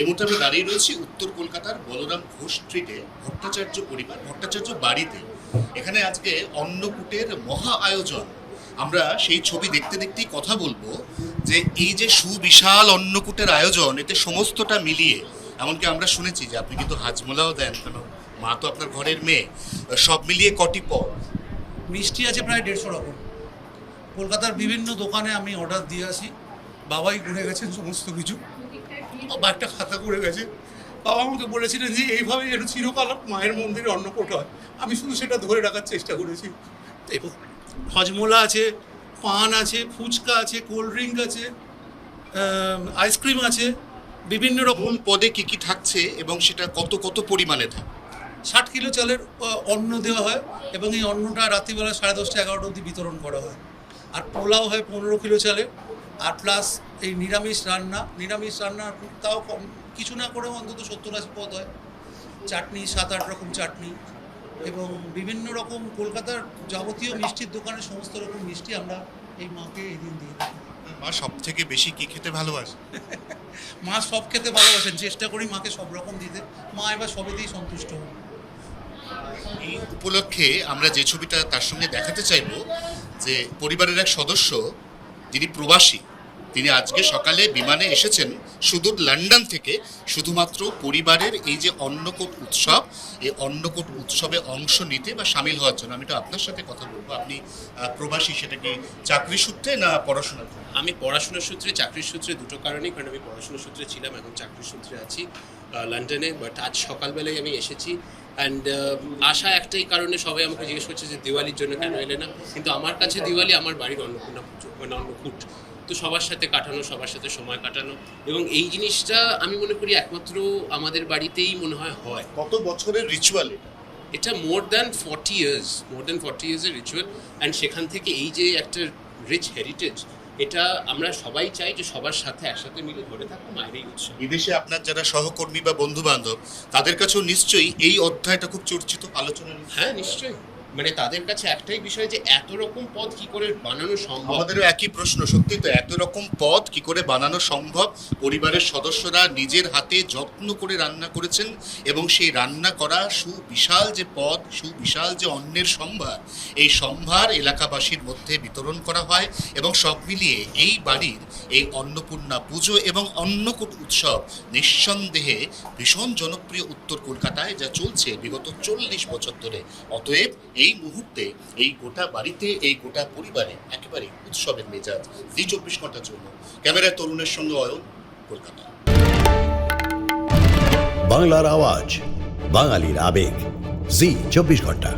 মুহূর্তে আমরা দাঁড়িয়ে রয়েছি উত্তর কলকাতার বলরাম ঘোষ স্ট্রিটে ভট্টাচার্য পরিবার, ভট্টাচার্য বাড়িতে। এখানে আজকে অন্নকূটের মহা আয়োজন। আমরা সেই ছবি দেখতে দেখতেই কথা বলব যে এই যে সুবিশাল অন্নকূটের আয়োজন, এতে সমস্তটা মিলিয়ে, এমনকি আমরা শুনেছি যে আপনি কিন্তু হাজমোলাও দেন, কেন? মা তো আপনার ঘরের মেয়ে। সব মিলিয়ে কটি পদ? মিষ্টি আছে প্রায় দেড়শো রকম। কলকাতার বিভিন্ন দোকানে আমি অর্ডার দিয়ে আসি। বাবাই ঘুরে গেছেন সমস্ত কিছু। বাবা একটা খাতা করে গেছে। বাবা আমাকে বলেছিলেন যে এইভাবে যেন চিরকাল মায়ের মন্দিরে অন্নকূট হয়। আমি শুধু সেটা ধরে রাখার চেষ্টা করেছি। এবং হজমোলা আছে পান আছে ফুচকা আছে কোল্ড ড্রিঙ্ক আছে আইসক্রিম আছে বিভিন্ন রকম পদে কি কি থাকছে এবং সেটা কত কত পরিমাণে থাকে? ষাট কিলো চালের অন্ন দেওয়া হয় এবং এই অন্নটা রাত্রিবেলা সাড়ে দশটা এগারোটা অবধি বিতরণ করা হয়। আর পোলাও হয় পনেরো কিলো চালের আর প্লাস এই নিরামিষ রান্না নিরামিষ রান্না তাও কম কিছু না করেও অন্তত সত্তর আশি পদ হয়। চাটনি সাত আট রকম চাটনি এবং বিভিন্ন রকম কলকাতার যাবতীয় মিষ্টির দোকানে সমস্ত রকম মিষ্টি আমরা এই মাকে এই দিন দিয়ে থাকি। মা সব থেকে বেশি কি খেতে ভালোবাসে? মা সব খেতে ভালোবাসেন চেষ্টা করি মাকে সব রকম দিতে। মা এবার সবেতেই সন্তুষ্ট হন। এই উপলক্ষে আমরা যে ছবিটা তার সঙ্গে দেখাতে চাইব যে পরিবারের এক সদস্য যিনি প্রবাসী তিনি আজকে সকালে বিমানে এসেছেন সুদূর লন্ডন থেকে। শুধুমাত্র পরিবারের এই যে অন্নকূট উৎসব, এই অন্নকূট উৎসবে অংশ নিতে বা সামিল হওয়ার জন্য আমি তো আপনার সাথে কথা বলব। আপনি প্রবাসী, সেটা কি চাকরি সূত্রে না পড়াশোনা আমি পড়াশোনার সূত্রে, চাকরির সূত্রে দুটো কারণেই, কারণ আমি পড়াশোনার সূত্রে ছিলাম, এখন চাকরির সূত্রে আছি লন্ডনে। বাট আজ সকালবেলায় আমি এসেছি। অ্যান্ড আশা একটাই কারণে সবাই আমাকে জিজ্ঞেস করছে যে দিওয়ালির জন্য কেন এলে না? কিন্তু আমার কাছে দিওয়ালি আমার বাড়ির অন্নপূর্ণা পুজো মানে অন্নকূট। তো সবার সাথে কাটানো সবার সাথে সময় কাটানো এবং এই জিনিসটা আমি মনে করি একমাত্র আমাদের বাড়িতেই মনে হয় হয়। কত বছরের রিচুয়াল এটা? More than forty years more than forty ইয়ার্সের ritual and সেখান থেকে এই যে একটা রিচ হেরিটেজ এটা আমরা সবাই চাই যে সবার সাথে একসাথে মিলে ধরে থাকব মায়ের এই উৎসব। বিদেশে আপনার যারা সহকর্মী বা বন্ধু বান্ধব তাদের কাছেও নিশ্চয়ই এই অধ্যায়টা খুব চর্চিত আলোচনা হ্যাঁ নিশ্চয়ই। মানে তাদের কাছে একটাই বিষয় যে এত রকম পদ কি করে বানানো সম্ভব? আমাদেরও একই প্রশ্ন, সত্যি তো এত রকম পদ কি করে বানানো সম্ভব? পরিবারের সদস্যরা নিজের হাতে যত্ন করে রান্না করেছেন এবং সেই রান্না করা সুবিশাল যে পদ, সুবিশাল যে অন্নের সম্ভার, এই সম্ভার এলাকাবাসীর মধ্যে বিতরণ করা হয় এবং সব মিলিয়ে এই বাড়ির এই অন্নপূর্ণা পুজো এবং অন্নকূট উৎসব নিঃসন্দেহে ভীষণ জনপ্রিয় উত্তর কলকাতায় যা চলছে বিগত চল্লিশ বছর ধরে। অতএব এই মুহূর্তে এই গোটা বাড়িতে, এই গোটা পরিবারে একেবারে উৎসবের মেজাজ, জি চব্বিশ ঘণ্টার জন্য। ক্যামেরা তরুণের সঙ্গে অয়ন, কলকাতা। বাংলার আওয়াজ, বাঙালির আবেগ, জি চব্বিশ ঘণ্টা।